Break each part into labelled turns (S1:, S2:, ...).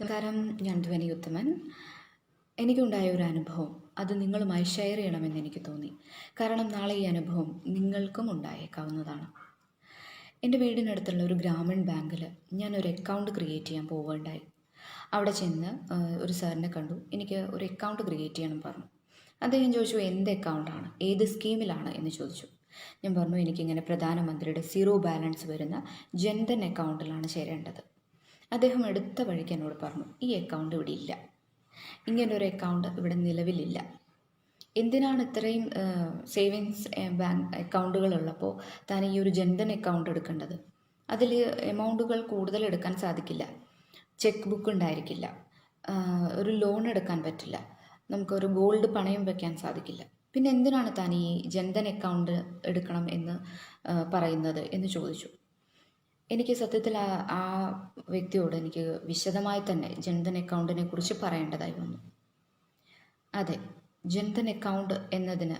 S1: നമസ്കാരം ഞാൻ ധ്വനി ഉത്തമൻ. എനിക്കുണ്ടായ ഒരു അനുഭവം അത് നിങ്ങളുമായി ഷെയർ ചെയ്യണമെന്ന് എനിക്ക് തോന്നി. കാരണം നാളെ ഈ അനുഭവം നിങ്ങൾക്കും ഉണ്ടായേക്കാവുന്നതാണ്. എന്റെ വീടിനടുത്തുള്ള ഒരു ഗ്രാമീൺ ബാങ്കിൽ ഞാൻ ഒരു അക്കൗണ്ട് ക്രിയേറ്റ് ചെയ്യാൻ പോവുകയുണ്ടായി. അവിടെ ചെന്ന് ഒരു സാറിനെ കണ്ടു. എനിക്ക് ഒരു അക്കൗണ്ട് ക്രിയേറ്റ് ചെയ്യണം പറഞ്ഞു. അദ്ദേഹം ചോദിച്ചു എന്ത് അക്കൗണ്ടാണ് ഏത് സ്കീമിലാണ് എന്ന് ചോദിച്ചു. ഞാൻ പറഞ്ഞു എനിക്കിങ്ങനെ പ്രധാനമന്ത്രിയുടെ സീറോ ബാലൻസ് വരുന്ന ജൻധൻ അക്കൗണ്ടിലാണ് ചേരേണ്ടത്. അദ്ദേഹം എടുത്ത വഴിക്ക് എന്നോട് പറഞ്ഞു ഈ അക്കൗണ്ട് ഇവിടെ ഇല്ല. ഇങ്ങനൊരു അക്കൗണ്ട് ഇവിടെ നിലവിലില്ല. എന്തിനാണ് ഇത്രയും സേവിങ്സ് ബാങ്ക് അക്കൗണ്ടുകൾ ഉള്ളപ്പോൾ താൻ ഈ ഒരു ജൻധൻ അക്കൗണ്ട് എടുക്കേണ്ടത്? അതിൽ എമൗണ്ടുകൾ കൂടുതൽ എടുക്കാൻ സാധിക്കില്ല. ചെക്ക് ബുക്ക് ഉണ്ടായിരിക്കില്ല. ഒരു ലോൺ എടുക്കാൻ പറ്റില്ല. നമുക്കൊരു ഗോൾഡ് പണയം വയ്ക്കാൻ സാധിക്കില്ല. പിന്നെ എന്തിനാണ് താൻ ഈ ജൻധൻ അക്കൗണ്ട് എടുക്കണം എന്ന് പറയുന്നത്? എന്ന് ചോദിച്ചു. എനിക്ക് സത്യത്തിൽ ആ വ്യക്തിയോട് എനിക്ക് വിശദമായി തന്നെ ജൻധൻ അക്കൗണ്ടിനെ കുറിച്ച് പറയേണ്ടതായി വന്നു. അതെ ജൻധൻ അക്കൗണ്ട് എന്നതിന്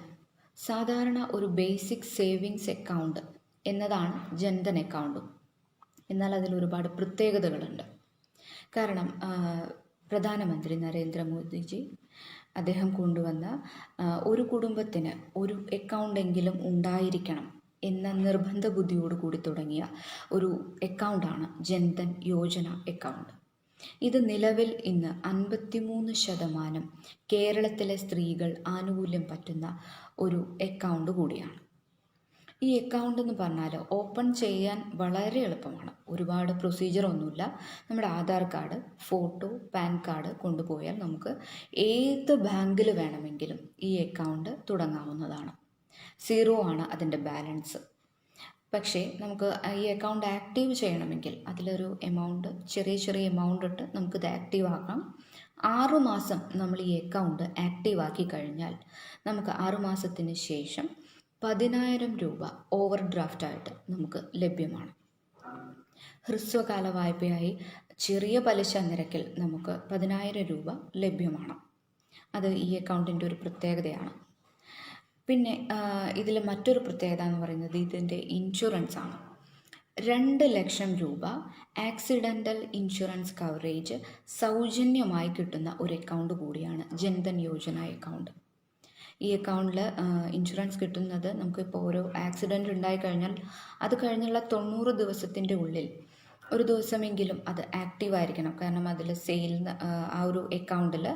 S1: സാധാരണ ഒരു ബേസിക് സേവിങ്സ് അക്കൗണ്ട് എന്നതാണ് ജൻധൻ അക്കൗണ്ടും. എന്നാൽ അതിൽ ഒരുപാട് പ്രത്യേകതകളുണ്ട്. കാരണം പ്രധാനമന്ത്രി നരേന്ദ്രമോദിജി അദ്ദേഹം കൊണ്ടുവന്ന ഒരു കുടുംബത്തിന് ഒരു അക്കൗണ്ടെങ്കിലും ഉണ്ടായിരിക്കണം. എന്ന നിർബന്ധ ബുദ്ധിയോട് കൂടി തുടങ്ങിയ ഒരു അക്കൗണ്ടാണ് ജൻധൻ യോജന അക്കൗണ്ട് ഇത് നിലവിൽ ഇന്ന് അൻപത്തിമൂന്ന് ശതമാനം കേരളത്തിലെ സ്ത്രീകൾ ആനുകൂല്യം പറ്റുന്ന ഒരു അക്കൗണ്ട് കൂടിയാണ്. ഈ അക്കൗണ്ട് എന്ന് പറഞ്ഞാൽ ഓപ്പൺ ചെയ്യാൻ വളരെ എളുപ്പമാണ്. ഒരുപാട് പ്രൊസീജിയർ ഒന്നുമില്ല. നമ്മുടെ Aadhaar card photo PAN card കൊണ്ടുപോയാൽ നമുക്ക് ഏത് ബാങ്കിൽ വേണമെങ്കിലും ഈ അക്കൗണ്ട് തുടങ്ങാവുന്നതാണ്. സീറോ ആണ് അതിന്റെ ബാലൻസ്. പക്ഷേ നമുക്ക് ഈ അക്കൗണ്ട് ആക്റ്റീവ് ചെയ്യണമെങ്കിൽ അതിലൊരു എമൗണ്ട് ചെറിയ ചെറിയ എമൗണ്ട് ഇട്ട് നമുക്കിത് ആക്റ്റീവ് ആക്കാം. ആറു മാസം നമ്മൾ ഈ അക്കൗണ്ട് ആക്റ്റീവ് ആക്കി കഴിഞ്ഞാൽ നമുക്ക് ആറു മാസത്തിന് ശേഷം പതിനായിരം രൂപ ഓവർ ഡ്രാഫ്റ്റായിട്ട് നമുക്ക് ലഭ്യമാണ്. ഹ്രസ്വകാല വായ്പയായി ചെറിയ പലിശ നിരക്കിൽ നമുക്ക് പതിനായിരം രൂപ ലഭ്യമാണ്. അത് ഈ അക്കൗണ്ടിന്റെ ഒരു പ്രത്യേകതയാണ്. പിന്നെ ഇതിൽ മറ്റൊരു പ്രത്യേകത എന്ന് പറയുന്നത് ഇതിന്റെ ഇൻഷുറൻസ് ആണ് രണ്ട് ലക്ഷം രൂപ ആക്സിഡന്റൽ ഇൻഷുറൻസ് കവറേജ് സൗജന്യമായി കിട്ടുന്ന ഒരു അക്കൗണ്ട് കൂടിയാണ് ജൻധൻ യോജന അക്കൗണ്ട്. ഈ അക്കൗണ്ടിൽ ഇൻഷുറൻസ് കിട്ടുന്നത് നമുക്കിപ്പോൾ ഓരോ ആക്സിഡന്റ് ഉണ്ടായിക്കഴിഞ്ഞാൽ അത് കഴിഞ്ഞുള്ള തൊണ്ണൂറ് ദിവസത്തിന്റെ ഉള്ളിൽ ഒരു ദിവസമെങ്കിലും അത് ആക്റ്റീവ് ആയിരിക്കണം കാരണം അതിൽ സെയിൽ ആ ഒരു അക്കൗണ്ടിൽ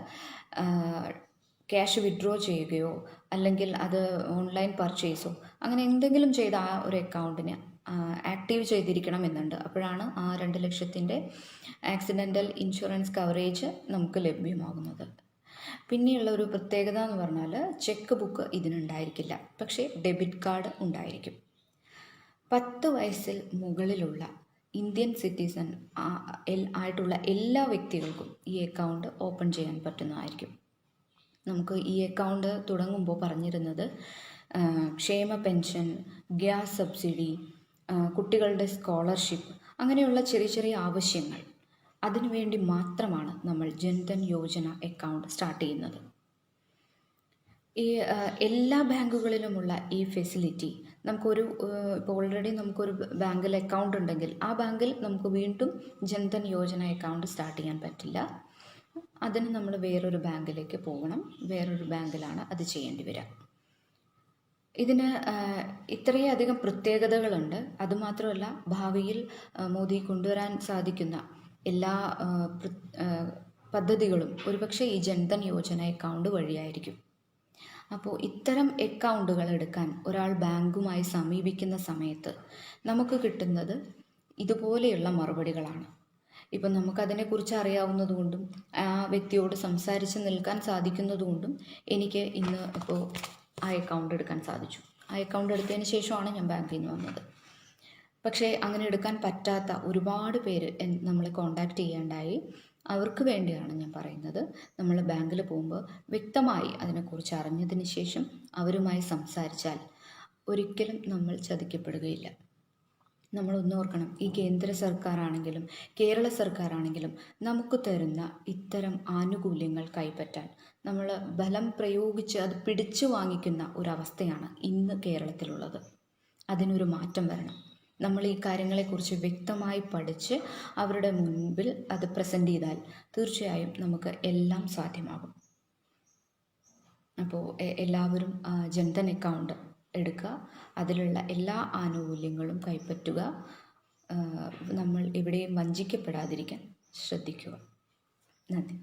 S1: ക്യാഷ് വിഡ്രോ ചെയ്യുകയോ അല്ലെങ്കിൽ അത് ഓൺലൈൻ പർച്ചേസോ അങ്ങനെ എന്തെങ്കിലും ചെയ്ത ആ ഒരു അക്കൗണ്ടിനെ ആക്റ്റീവ് ചെയ്തിരിക്കണം എന്നുണ്ട്. അപ്പോഴാണ് ആ രണ്ട് ലക്ഷത്തിന്റെ ആക്സിഡന്റൽ ഇൻഷുറൻസ് കവറേജ് നമുക്ക് ലഭ്യമാകുന്നത്. പിന്നെയുള്ള ഒരു പ്രത്യേകത എന്ന് പറഞ്ഞാൽ ചെക്ക് ബുക്ക് ഇതിനുണ്ടായിരിക്കില്ല. പക്ഷേ ഡെബിറ്റ് കാർഡ് ഉണ്ടായിരിക്കും. പത്ത് വയസ്സിൽ മുകളിലുള്ള ഇന്ത്യൻ സിറ്റിസൺ ആയിട്ടുള്ള എല്ലാ വ്യക്തികൾക്കും ഈ അക്കൗണ്ട് ഓപ്പൺ ചെയ്യാൻ പറ്റുന്നതായിരിക്കും. നമുക്ക് ഈ അക്കൗണ്ട് തുടങ്ങുമ്പോൾ പറഞ്ഞിരുന്നത് ക്ഷേമ പെൻഷൻ ഗ്യാസ് സബ്സിഡി കുട്ടികളുടെ സ്കോളർഷിപ്പ് അങ്ങനെയുള്ള ചെറിയ ചെറിയ ആവശ്യങ്ങൾ. അതിനുവേണ്ടി മാത്രമാണ് നമ്മൾ ജൻധൻ യോജന അക്കൗണ്ട് സ്റ്റാർട്ട് ചെയ്യുന്നത്. ഈ എല്ലാ ബാങ്കുകളിലുമുള്ള ഈ ഫെസിലിറ്റി നമുക്കൊരു ഇപ്പോൾ ഓൾറെഡി നമുക്കൊരു ബാങ്കിൽ അക്കൗണ്ട് ഉണ്ടെങ്കിൽ ആ ബാങ്കിൽ നമുക്ക് വീണ്ടും ജൻധൻ യോജന അക്കൗണ്ട് സ്റ്റാർട്ട് ചെയ്യാൻ പറ്റില്ല. അതിന് നമ്മൾ വേറൊരു ബാങ്കിലേക്ക് പോകണം. വേറൊരു ബാങ്കിലാണ് അത് ചെയ്യേണ്ടി വരിക. ഇതിന് ഇത്രയധികം പ്രത്യേകതകളുണ്ട്. അതുമാത്രമല്ല ഭാവിയിൽ മോദി കൊണ്ടുവരാൻ സാധിക്കുന്ന എല്ലാ പദ്ധതികളും ഒരുപക്ഷെ ഈ ജൻധൻ യോജന അക്കൗണ്ട് വഴിയായിരിക്കും. അപ്പോൾ ഇത്തരം അക്കൗണ്ടുകൾ എടുക്കാൻ ഒരാൾ ബാങ്കുമായി സമീപിക്കുന്ന സമയത്ത് നമുക്ക് കിട്ടുന്നത് ഇതുപോലെയുള്ള മറുപടികളാണ്. ഇപ്പം നമുക്കതിനെക്കുറിച്ച് അറിയാവുന്നതുകൊണ്ടും ആ വ്യക്തിയോട് സംസാരിച്ച് നിൽക്കാൻ സാധിക്കുന്നതുകൊണ്ടും എനിക്ക് ഇന്ന് ഇപ്പോൾ ആ അക്കൗണ്ട് എടുക്കാൻ സാധിച്ചു. ആ അക്കൗണ്ട് എടുത്തതിന് ശേഷമാണ് ഞാൻ ബാങ്കിൽ നിന്ന് വന്നത്. പക്ഷേ അങ്ങനെ എടുക്കാൻ പറ്റാത്ത ഒരുപാട് പേര് നമ്മളെ കോണ്ടാക്ട് ചെയ്യേണ്ടായി. അവർക്ക് വേണ്ടിയാണ് ഞാൻ പറയുന്നത്. നമ്മൾ ബാങ്കിൽ പോകുമ്പോൾ വ്യക്തമായി അതിനെക്കുറിച്ച് അറിഞ്ഞതിന് ശേഷം അവരുമായി സംസാരിച്ചാൽ ഒരിക്കലും നമ്മൾ ചതിക്കപ്പെടുകയില്ല. നമ്മൾ ഒന്നോർക്കണം ഈ കേന്ദ്ര സർക്കാരാണെങ്കിലും കേരള സർക്കാരാണെങ്കിലും നമുക്ക് തരുന്ന ഇത്തരം ആനുകൂല്യങ്ങൾ കൈപ്പറ്റാൻ നമ്മൾ ബലം പ്രയോഗിച്ച് അത് പിടിച്ചു വാങ്ങിക്കുന്ന ഒരവസ്ഥയാണ് ഇന്ന് കേരളത്തിലുള്ളത്. അതിനൊരു മാറ്റം വരണം. നമ്മൾ ഈ കാര്യങ്ങളെക്കുറിച്ച് വ്യക്തമായി പഠിച്ച് അവരുടെ മുൻപിൽ അത് പ്രസന്റ് ചെയ്താൽ തീർച്ചയായും നമുക്ക് എല്ലാം സാധ്യമാകും. അപ്പോൾ എല്ലാവരും ജൻധൻ അക്കൗണ്ട് എടുക്കുക. അതിലുള്ള എല്ലാ ആനുകൂല്യങ്ങളും കൈപ്പറ്റുക. നമ്മൾ എവിടെയും വഞ്ചിക്കപ്പെടാതിരിക്കാൻ ശ്രദ്ധിക്കുക. നന്ദി.